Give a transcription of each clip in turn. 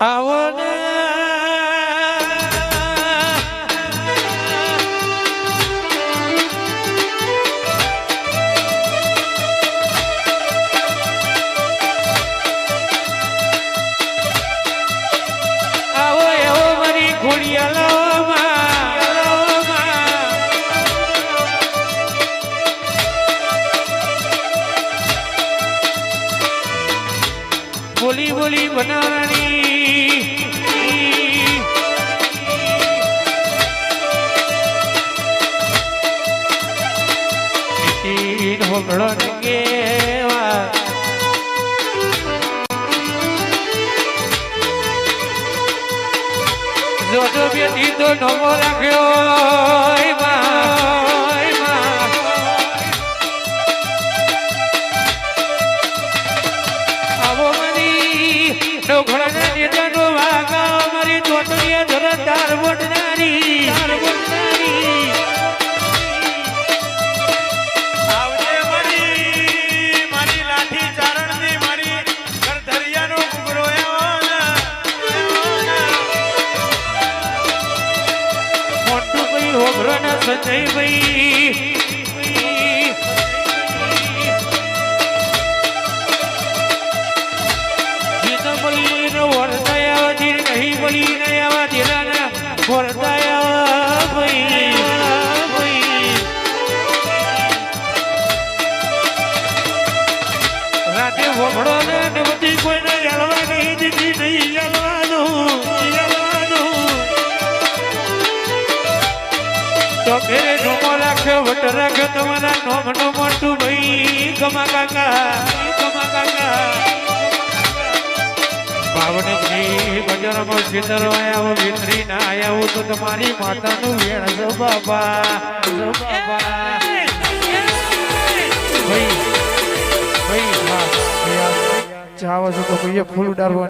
આવો ને આવો એવો મારી બોલી બોલી બનાવવાની હોગળો ને કેવા જોજો તો નમો રાખ્યો સંજય ભાઈ. જીતો મળી ને વરદાયા ધીર નહીં મળી ને આવા તો ફેરે ઢોમો રાખ્યો વટ રાખ્યો તમારા નોમનો મોટું ભાઈ. કમા કાકા કમા કાકા. ભાવનગરી બજારમાં સિતરો આયા, વિતરી ના તો તમારી માતાનું વેણ જો બાબા જો બાબા. ભાઈ ભાઈ, હા ચાવો છો તો કોઈએ ફૂલ ઉડાડવા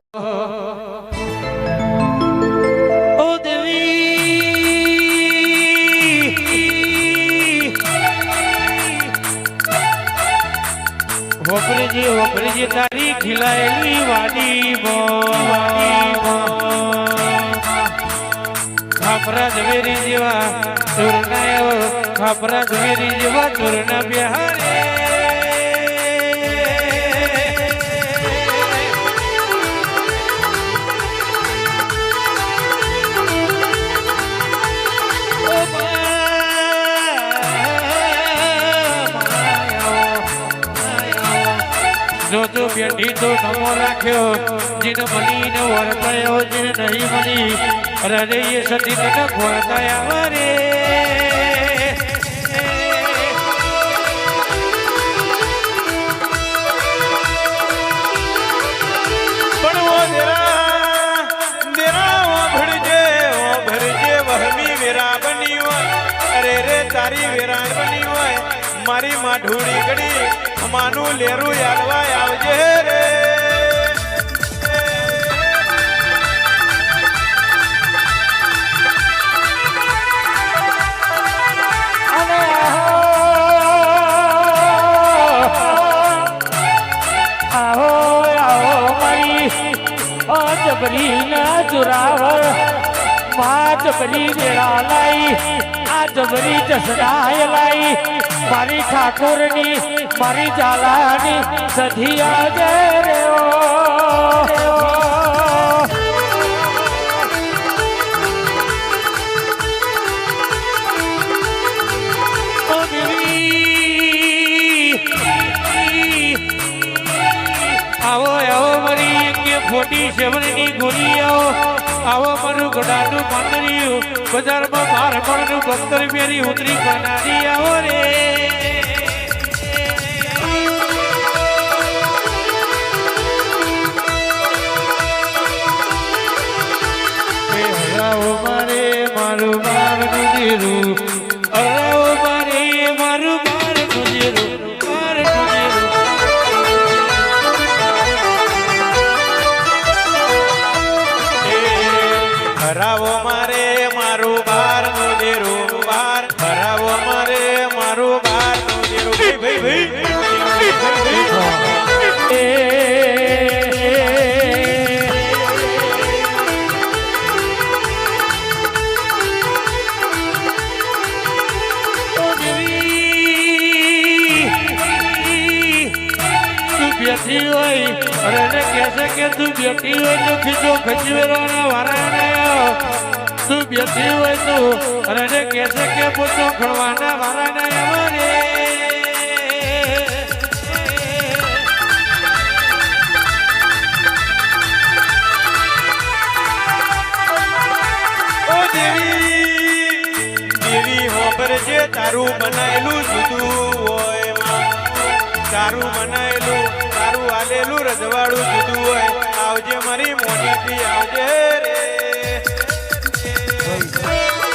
વપરીજી વપરીજી તારી ખીલાયેલી વાડી ખાપરા ઝવેરી જેવા ચૂરના ખાપરા ઝવેરી જેવા ચૂરના બિહારે. જો તું બેઠી તો નમો રાખ્યો. જીન મની ને વર્તાયો જીન નહીં મની. અરે એ સતી તને રે. અરે રે તારી વેરાણ બની હોય. મારી માઢુડી ગડી, અમાનું લેરું યાદવા આવજે રે. જબરી ના ચુરાવર મા જબરી વેળા લાઈ જબરી જસડાય લાઈ, મારી ઠાકોરની, મારી જાલાની સધિયા જય રે ઓ ઓ આવો આવો મારી કે ફોટી સેવનની ગોરી આવો મારું ગડાનું પાંદરિયું બજારમાં માર મળનું બખ્તર મેરી ઉતરી બનાવી આવો રે. મારે, મારું બારનું દીરું મારે મારું બારનું દેરું બાર. ભરાવો મારે મારું બારનું દેરું. ભાઈ ભાઈ ભાઈ બેઠી હોય, અરે એને છે કે તું બેઠી હોય તો ખીજો ખજીવેરાના વારાને તું બેઠી હોય એને કહેશે કે પોતો ખડવાના વારાને અમારે ઓ દેવી દેવી હોબરજે તારું બનાયેલું જુદું હોય, તારું બનાયેલું તારું આલેલું રજવાડું જુદું હોય, આવજે મારી મોટી આવજે રે. Yeah.